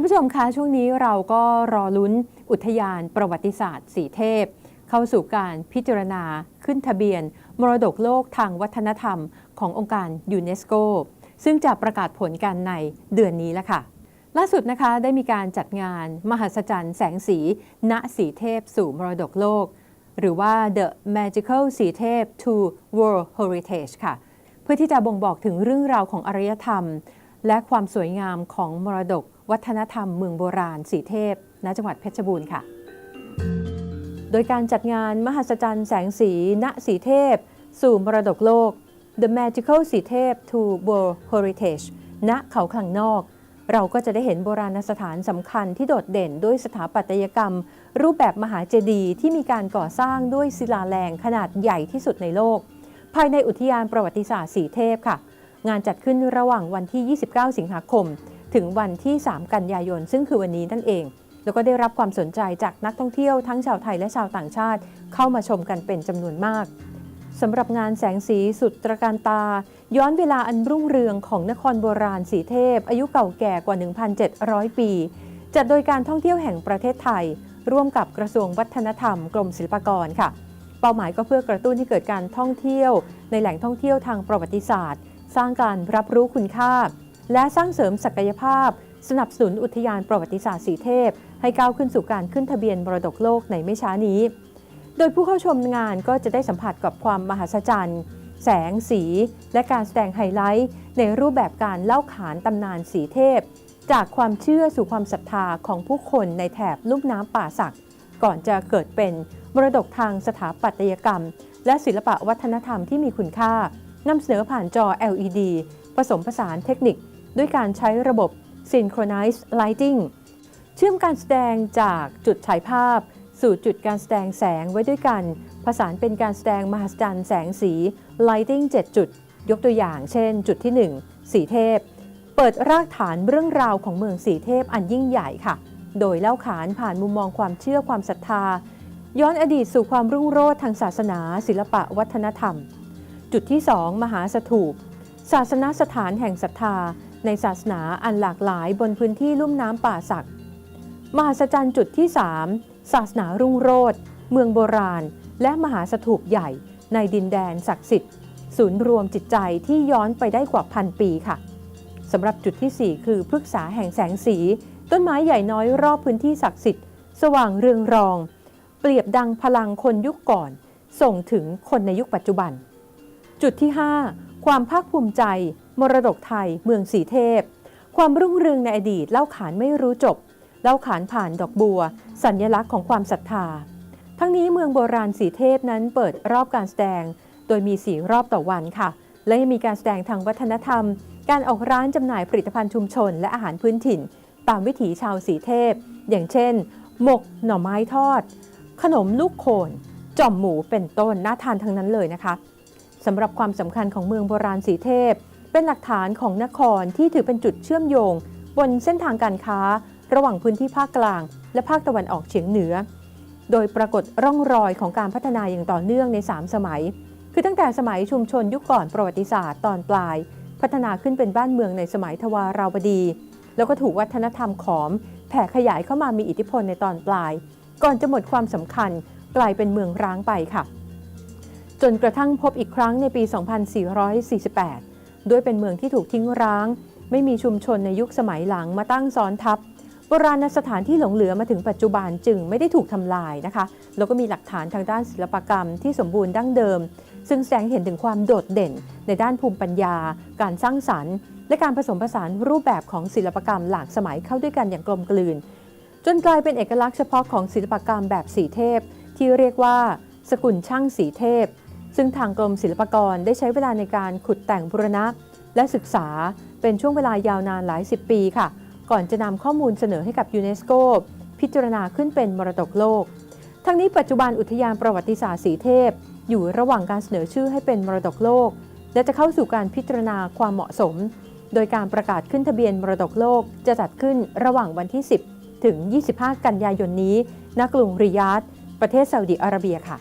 านผู้ชมคะช่วงนี้เราก็รอลุ้นอุทยานประวัติศาสตร์สีเทพ เข้าสู่การพิจารณาขึ้นทะเบียน มรดกโลกทางวัฒนธรรมขององค์การยูเนสโก ซึ่งจะประกาศผลกันในเดือนนี้แล้วค่ะล่าสุดนะคะได้มีการจัดงานมหัศจรรย์แสงสี ณสีเทพสู่มรดกโลก หรือว่า The Magical สีเทพ to World Heritage ค่ะ เพื่อที่จะบ่งบอกถึงเรื่องราวของอารยธรรม และความสวยงามของมรดก วัฒนธรรมเมืองโบราณสีเทพ ณ จังหวัดเพชรบูรณ์ค่ะ โดยการจัดงานมหัศจรรย์แสงสี ณ สีเทพ สู่มรดกโลก The Magical สีเทพ to World Heritage ณ เขาคลังนอก เราก็จะได้เห็นโบราณสถานสำคัญที่โดดเด่นด้วยสถาปัตยกรรม รูปแบบมหาเจดีย์ที่มีการก่อสร้างด้วยศิลาแรงขนาดใหญ่ที่สุดในโลก ภายในอุทยานประวัติศาสตร์สีเทพค่ะ งานจัดขึ้นระหว่างวันที่ 29 สิงหาคม ถึงวันที่ 3 กันยายน ซึ่งคือวันนี้นั่นเอง แล้วก็ได้รับความสนใจจากนักท่องเที่ยวทั้งชาวไทยและชาวต่างชาติ เข้ามาชมกันเป็นจำนวนมากสำหรับงานแสงสีสุดตระการตา ย้อนเวลาอันรุ่งเรืองของนครโบราณสีเทพ อายุเก่าแก่กว่า 1,700 ปี จัดโดยการท่องเที่ยวแห่งประเทศไทย ร่วมกับกระทรวงวัฒนธรรมกรมศิลปากรค่ะ เป้าหมายก็เพื่อกระตุ้นให้เกิดการท่องเที่ยว ในแหล่งท่องเที่ยวทางประวัติศาสตร์ สร้างการรับรู้คุณค่า และสร้างเสริมศักยภาพ สนับสนุนอุทยานประวัติศาสตร์สีเทพ ให้ก้าวขึ้นสู่การขึ้นทะเบียนมรดกโลกในไม่ช้านี้ โดยผู้เข้าชมงานก็จะได้สัมผัสกับความมหัศจรรย์ แสงสี และการแสดงไฮไลท์ ในรูปแบบการเล่าขานตำนานสีเทพ จากความเชื่อสู่ความศรัทธาของผู้คนในแถบลุ่มน้ำป่าสัก ก่อนจะเกิดเป็นมรดกทางสถาปัตยกรรม และศิลปะวัฒนธรรมที่มีคุณค่านำเสนอผ่านจอ LED ผสมผสานเทคนิค ด้วยการใช้ระบบ Synchronized Lighting เชื่อมการแสดงจากจุดฉายภาพ สู่จุดการแสดงแสงไว้ด้วยกัน ผสานเป็นการแสดงมหัศจรรย์แสงสี Lighting 7 จุด ยกตัวอย่างเช่น จุดที่ 1 สีเทพ เปิดรากฐานเรื่องราวของเมืองสีเทพอันยิ่งใหญ่ค่ะ โดยเล่าขานผ่านมุมมองความเชื่อความศรัทธา ย้อนอดีตสู่ความรุ่งโรจน์ทางศาสนา ศิลปะวัฒนธรรม จุดที่ 2 มหาสถูปศาสนสถานแห่งศรัทธา ในศาสนาอันหลากหลายบนพื้นที่ลุ่มน้ำป่าสัก มหัศจรรย์จุดที่ 3 ศาสนารุ่งโรจน์เมืองโบราณ และมหาสถูปใหญ่ในดินแดนศักดิ์สิทธิ์ ศูนย์รวมจิตใจที่ย้อนไปได้กว่าพันปีค่ะสำหรับจุดที่ 4 คือพฤกษาแห่งแสงสี ต้นไม้ใหญ่น้อยรอบพื้นที่ศักดิ์สิทธิ์ สว่างเรืองรอง เปรียบดังพลังคนยุคก่อน ส่งถึงคนในยุคปัจจุบัน จุดที่ 5 ความภาคภูมิใจ มรดกไทยเมืองสีเทพ ความรุ่งเรืองในอดีตเล่าขานไม่รู้จบ เล่าขานผ่านดอกบัว สัญญลักษณ์ของความศรัทธา ทั้งนี้เมืองโบราณสีเทพนั้นเปิดรอบการแสดง โดยมีสีรอบต่อวันค่ะ และยังมีการแสดงทางวัฒนธรรม การออกร้านจำหน่ายผลิตภัณฑ์ชุมชน และอาหารพื้นถิ่น ตามวิถีชาวสีเทพ อย่างเช่น หมกหน่อไม้ทอด ขนมลูกโคนจ่อมหมูเป็นต้นน่าทานทั้งนั้นเลยนะคะสำหรับความสำคัญของเมืองโบราณสีเทพ เป็นหลักฐานของนครที่ถือเป็นจุดเชื่อมโยง บนเส้นทางการค้า ระหว่างพื้นที่ภาคกลาง และภาคตะวันออกเฉียงเหนือ โดยปรากฏร่องรอยของการพัฒนาอย่างต่อเนื่องใน 3 สมัย คือตั้งแต่สมัยชุมชนยุคก่อนประวัติศาสตร์ตอนปลาย พัฒนาขึ้นเป็นบ้านเมืองในสมัยทวาราวดี แล้วก็ถูกวัฒนธรรมขอม แผ่ขยายเข้ามามีอิทธิพลในตอนปลาย ก่อนจะหมดความสำคัญกลายเป็นเมืองร้างไปค่ะ จนกระทั่งพบอีกครั้งในปี 2448 ด้วยเป็นเมืองที่ถูกทิ้งร้าง ไม่มีชุมชนในยุคสมัยหลังมาตั้งซ้อนทับโบราณสถานที่หลงเหลือมาถึงปัจจุบันจึงไม่ได้ถูกทำลายนะคะ แล้วก็มีหลักฐานทางด้านศิลปกรรมที่สมบูรณ์ดั้งเดิม ซึ่งแสดงเห็นถึงความโดดเด่น ในด้านภูมิปัญญา การสร้างสรรค์ และการผสมผสานรูปแบบของศิลปกรรมหลากสมัยเข้าด้วยกันอย่างกลมกลืน จนกลายเป็นเอกลักษณ์เฉพาะของศิลปกรรมแบบสีเทพ ที่เรียกว่า สกุลช่างสีเทพ ซึ่งทางกรมศิลปากรได้ใช้เวลาในการขุดแต่งบูรณะ และศึกษาเป็นช่วงเวลายาวนานหลายสิบปีค่ะ ก่อนจะนำข้อมูลเสนอให้กับยูเนสโกพิจารณาขึ้นเป็นมรดกโลก ทั้งนี้ปัจจุบันอุทยานประวัติศาสตร์สีเทพ อยู่ระหว่างการเสนอชื่อให้เป็นมรดกโลก และจะเข้าสู่การพิจารณาความเหมาะสม โดยการประกาศขึ้นทะเบียนมรดกโลกจะจัดขึ้นระหว่างวันที่ 10 ถึง 25 กันยายนนี้ณกรุงริยาดประเทศซาอุดิอาระเบียค่ะ